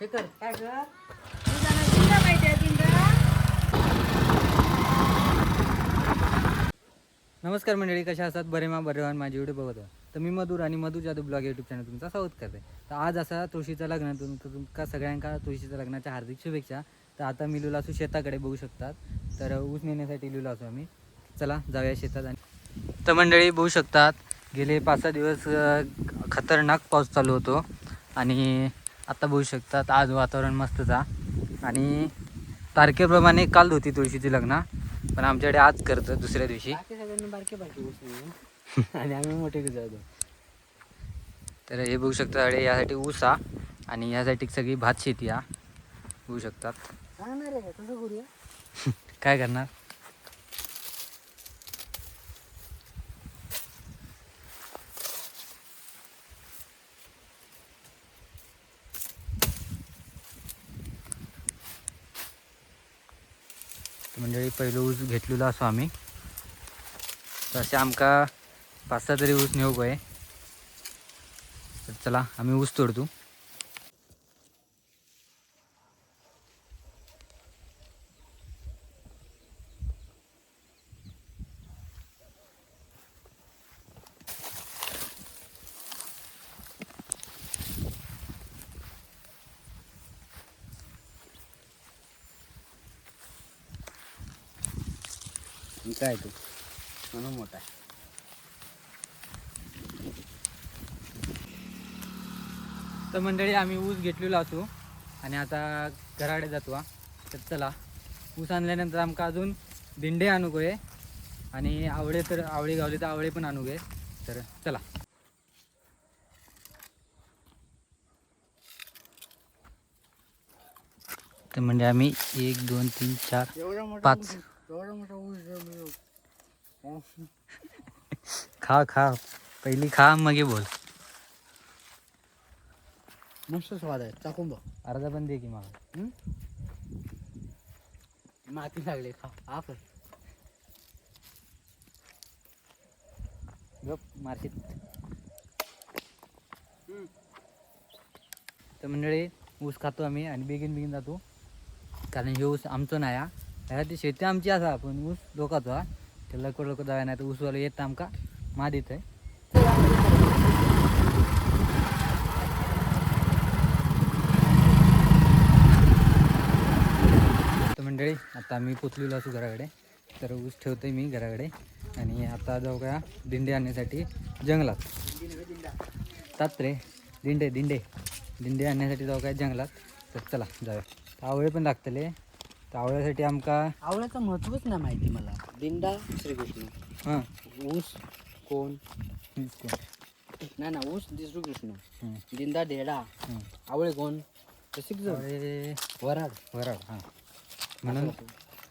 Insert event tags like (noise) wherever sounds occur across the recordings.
हे कर. काय तुझा नमस्कार मंडळी कशा असतात बरे मा बरे वान माझी व्हिडिओ बघत. तर मी मधुर आणि मधु जादू ब्लॉग यूट्यूब चॅनल तुमचा स्वागत करते. तर आज असा तुळशीचं लग्न तुम तुमका सगळ्यांका तुळशीच्या लग्नाच्या हार्दिक शुभेच्छा. तर आता मी लिहिलो असू शेताकडे बघू शकतात. तर ऊस नेण्यासाठी लिहिलो असो आम्ही. चला जाऊया शेतात आणि तर मंडळी बघू शकतात गेले पाच सहा दिवस खतरनाक पाऊस चालू होतो. आणि आता बघू शकतात आज वातावरण मस्तचा आणि तारखेप्रमाणे काल होती तुळशीची लग्न पण आमच्याकडे आज करतं दुसऱ्या दिवशी. आणि आम्ही मोठे जातो तर हे बघू शकता अडे यासाठी ऊस हा. आणि यासाठी सगळी भात शेती हा. बघू शकतात. (laughs) काय करणार? म्हणजे मंडळी पहिलं ऊस घेतलेलो असो आम्ही. तसे आमका पाच सहा तरी ऊस नेऊ आहे. तर चला आम्ही ऊस तोडतो. काय तू. म्हणून मोठा आहे. तर मंडळी आम्ही ऊस घेतलेलो असू आणि आता घराकडे जातो. तर चला. ऊस आणल्यानंतर आमका अजून दिंडे आणू आहे आणि आवळे तर आवळे गावले तर आवळे पण आणू आहे तर चला. तर म्हणजे आम्ही एक दोन तीन चार मोठा पाच. ऊस- एवढा मोठा ऊस जर मी- खा खा. पहिली खा मग ये बोल. मस्त स्वाद आहे. चाकून बघ. अर्धा पण दे की मला? माती लागली खा. आप गप मार्केट तर मंडळी ऊस खातो आम्ही आणि बेगीन बेगीन जातो. कारण हे ऊस आमचं नाही हा ह्या ती शेती आमची असा पण ऊस लोकांचो हा. ते लवकर लवकर जाऊया नाही तर ऊसवाला येत आमका. मादीत आहे. तर मंडळी आता मी पोचलेलो असू घराकडे. तर ऊस ठेवतोय मी घराकडे. आणि आता जाऊ का दिंडे आणण्यासाठी जंगलात. तात्रे दिंडे दिंडे. दिंडे आणण्यासाठी जाऊ काय जंगलात. तर चला जाऊया. आवळे पण लागतले. आवळ्यासाठी आमका आवळ्याचं महत्वच नाही माहिती मला. दिंडा श्रीकृष्ण. हां. ऊस कोण? नाही ना ऊस श्रीकृष्ण. हं, दिंडा ढेडा. हं. आवळे कोण? रसिक जण आवळे वराड वराड हां. म्हणून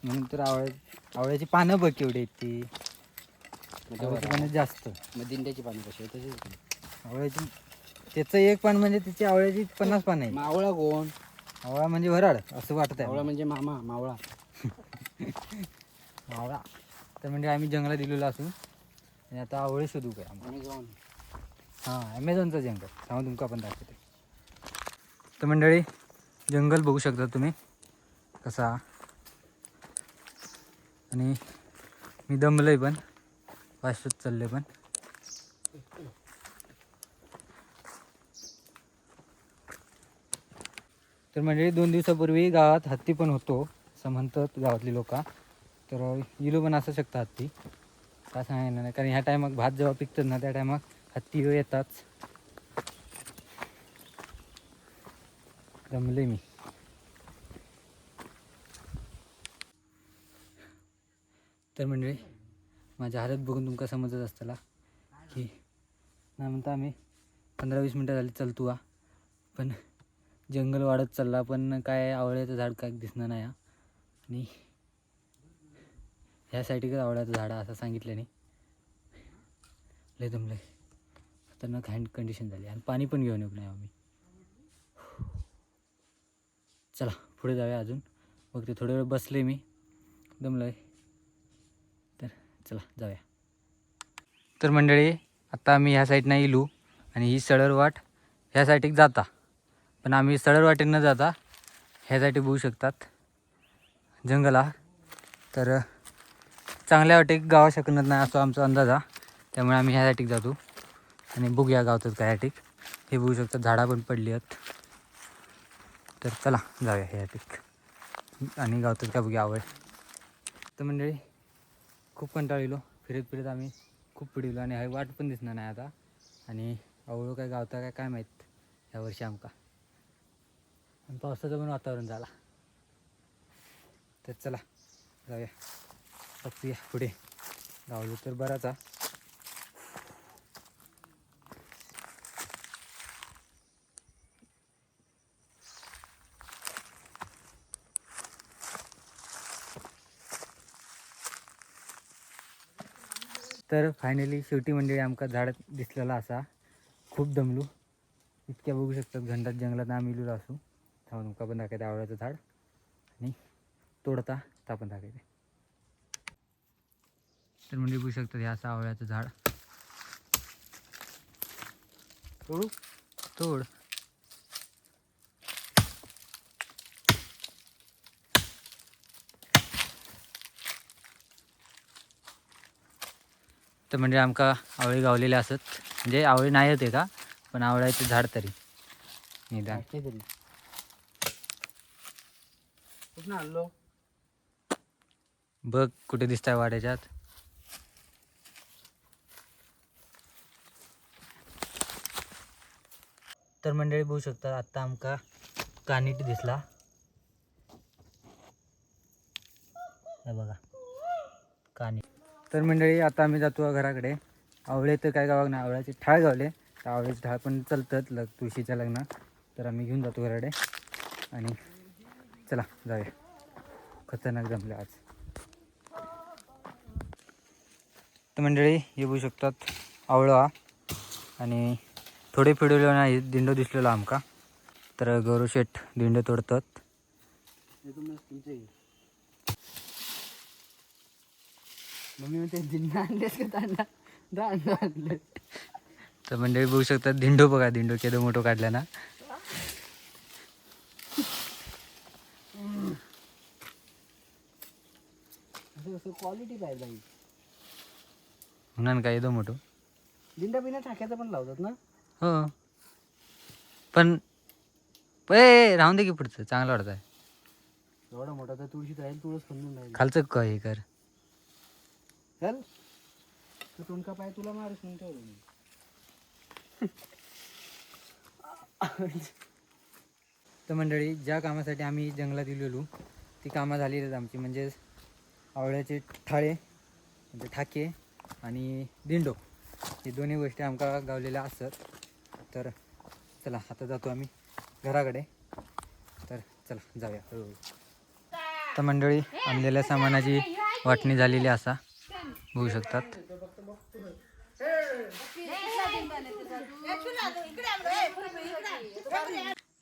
म्हणून तर आवळे आवळ्याची पानं बघ केवढी आहेत ती. आवळ्याची पानं जास्त. मग दिंड्याची पानं कशी तशीच आवळ्याची त्याचं एक पान म्हणजे तिची आवळ्याची पन्नास पानं आहे मावळा कोण? आवळा म्हणजे वराड असं वाटत मावळा आहे म्हणजे मामा मावळा. (laughs) आवळा तर म्हणजे आम्ही जंगलात दिलेलो असू आणि आता आवळे शोधू काय आम्ही जाऊन हां ॲमेझॉनचं जंगल. सांगा तुमका पण दाखवते. तर मंडळी जंगल बघू शकता तुम्ही. कसा? आणि मी दमलोय पण. फास्टच चाललोय पण. तर मंडळी दोन दिवसापूर्वी गावात हत्ती पण होतो असं म्हणतात गावातली लोक. तर इलो पण असू शकतं हत्ती. काय सांगायला नाही कारण ह्या टायमात भात जेव्हा पिकतात ना त्या टायमात हत्ती येतात. जमले मी. तर म्हणजे माझ्या हालत बघून तुमका समजत असताना की ना म्हणता आम्ही पंधरा वीस मिनटं झाली चलतो हा पण जंगल वाढत चालला पण काय आवळ्याचं झाड काय दिसणार नाही हा. आणि ह्या साईडकडे आवळ्याचं झाड असं सांगितलं नाही. लय दमलं खतरनाक हँड कंडिशन झाली. आणि पाणी पण घेऊन येऊ नाही आम्ही. चला पुढे जाऊया अजून. मग ते थोडा वेळ बसले मी. दमलं तर चला जाऊया. तर मंडळी आत्ता आम्ही ह्या साईडनं येलो आणि ही सडर वाट ह्या साईडीक जाता. पण आम्ही सरळ वाटेनं न जाता. ह्यासाठी बघू शकतात. जंगला तर चांगल्या वाटेक गावा शकणार नाही असं आमचा अंदाज हा. त्यामुळे आम्ही ह्यासाठी जातो. आणि बघूया गावतात काय ह्याठी हे बघू शकतात झाडा पण पडली आहेत. तर चला जाऊया ह्याटीक आणि गावतात का बघूया आवड. तर मंडळी खूप कंटाळलो. फिरत फिरत आम्ही खूप पिढीलो. आणि हा वाट पण दिसणार नाही आता. आणि आवळो काय गावता काय काय माहीत. ह्या वर्षी आमका. आणि पावसाचं पण वातावरण झाला. तर चला जाऊया. बघूया पुढे. गावलो तर बराच हा. तर फायनली शेवटी मंडळी आमका झाड दिसलेला असा. खूप दमलो. इतक्या बघू शकतात घंटात जंगलात आम्ही इलेलो असू. थांबून तुमका पण दाखवायचं आवळ्याचं झाड. आणि तोडता ता पण दाखवायचे तर म्हणजे बघू शकतात हे असं आवळ्याचं झाड. तोडू? तोड. तर म्हणजे आमका आवळे गावलेले असत. म्हणजे आवळे नाही होते का? पण आवळ्याचे झाड तरी. निदान. तरी. कुठं आणलो? बघ कुठे दिसताय वाड्याच्यात. तर मंडळी बघू शकता आत्ता आमका कानिट दिसला. हे बघा कानी तर मंडळी आता आम्ही जातो घराकडे. आवळे तर काय गावाक ना आवळ्याचे ठाळ गावले. तर आवळ्याचे ठाळ पण चालतात लग तुळशीच्या लग्नात. तर आम्ही घेऊन जातो घराकडे. आणि चला जाऊया. खतरनाक जमले आज. तर मंडळी हे बघू शकतात आवळा आणि थोडे फिडवले नाही दिंडो दिसलेला आमका. तर गौरव शेठ दिंडे तोडतात. तर मंडळी बघू शकतात दिंडो बघा दिंडो केदो मोठो काढला ना असं असं क्वालिटी पाहिजे बाई. म्हणून काय येदो मोठो? दिंडा बिना टाक्याचा पण लावतात ना? हो. पण ए राहून दे की पुढचं चांगलं वाटत आहे एवढा मोठा तर तुळशीत राहील तुळस खंदून राहील खालचं क हे कर. चल. तू तुमका पाय तुला मारूस म्हणून ठेवलं मी. तर मंडळी ज्या कामासाठी आम्ही जंगलात गेलेलो ती कामं झालेली आहेत आमची. म्हणजे आवळ्याचे ठाळे म्हणजे ठाके आणि दिंडो हे दोन्ही गोष्टी आमका गावलेल्या असतात तर चला आता जातो आम्ही घराकडे तर चला जाऊया हळूहळू तर मंडळी आणलेल्या सामानाची वाटणी झालेली असा बघू शकतात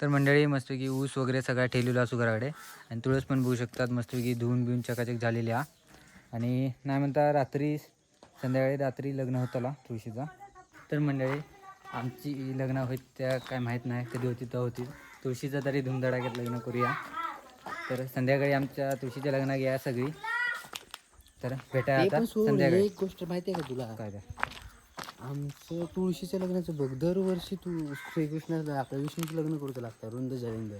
तर मंडळी मस्तपैकी ऊस वगैरे सगळा ठेवलेला असू घराकडे. आणि तुळस पण बघू शकतात मस्तपैकी धुवून बिवून चकाचक झालेली हा आणि नाही म्हणता रात्री संध्याकाळी रात्री लग्न होताला तुळशीचा. तर मंडळी आमची लग्न होत त्या काय माहीत नाही कधी होती तर होती तुळशीचं तरी धुमधडाक्यात लग्न करूया. तर संध्याकाळी आमच्या तुळशीच्या लग्नात या सगळी. तर भेटाय ते आता संध्याकाळी. एक गोष्ट माहिती आहे का तुला? काय आमचं तुळशीच्या लग्नाचं बघ दरवर्षी तू श्रीकृष्णाचं आपल्या विष्णूचं लग्न करू लागतं रुंद जरिंद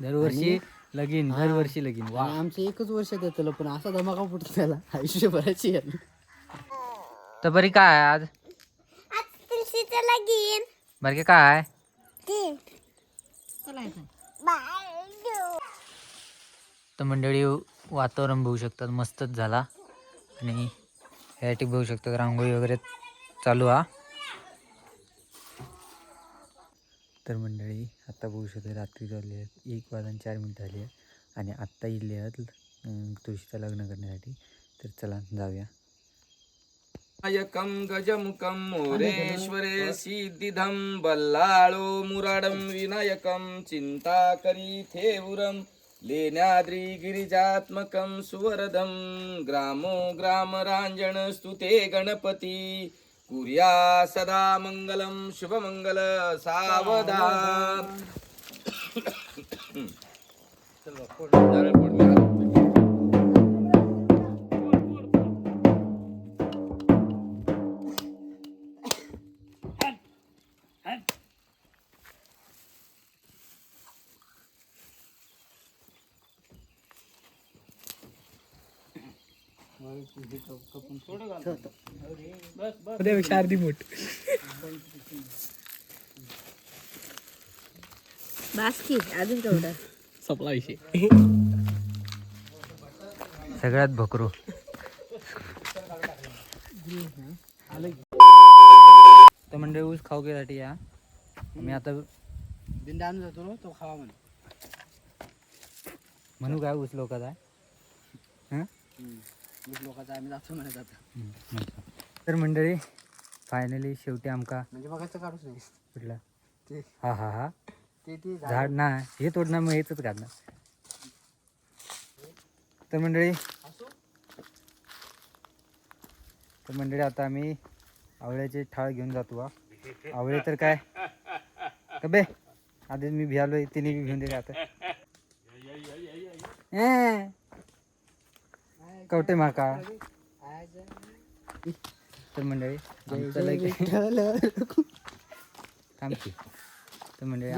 दरवर्षी लगीन दरवर्षी लगीन वा. आमचं एकच वर्षात येतं पण असा धमाका फुटतो त्याला आयुष्यभराची आहे. तर बरी काय आज? तुळशीचं लगीन. बरं काय ते तर मंडळी वातावरण बघू शकतात मस्तच झाला. आणि ह्यासाठी बघू शकतात रांगोळी वगैरे चालू हा. तर मंडळी आत्ता बघू शकते रात्री झाली आहेत एक वाजून चार मिनिटं झाली आहेत. आणि आत्ता इले आहेत तुळशीचं लग्न करण्यासाठी. तर चला जाऊया. नायकं गजमुखं मोरेश्वरे सिद्धिधं बल्लाळो मुराडं विनायकं चिन्ताकरी थेवुरं लेण्याद्रिगिरिजात्मकं सुवरदं ग्रामो ग्रामराञ्जन स्तुते गणपती कुर्या सदा मङ्गलं शुभमङ्गल सावधान। (coughs) उद्यापेक्षा अर्धी मोठ. बासकी अजून केवढं सपला विषय. सगळ्यात भकरो. तर म्हणजे ऊस खाऊकेसाठी या. मी आता दिंडा आणून जातो ना तो खावा म्हणे. म्हणू काय ऊस लोकाचा हं? वीस लोकांचा आम्ही जातो म्हणत आता. म्हणतो. तर मंडळी फायनली शेवटी आमका म्हणजे बघायचं काढूच नाही. कुठला? ते. हा हा हा. ते ते झाड. झाड ना हे तोडणार मग हेच काढणार तर मंडळी तर मंडळी आता आम्ही आवळ्याचे ठाळ घेऊन जातो हा. आवळे तर काय? कबे आधीच मी भियालोय तिने बी घेऊन दिले आता. ए, कवटे माका. तर मंडळी आमचं थांबची तर मंडळी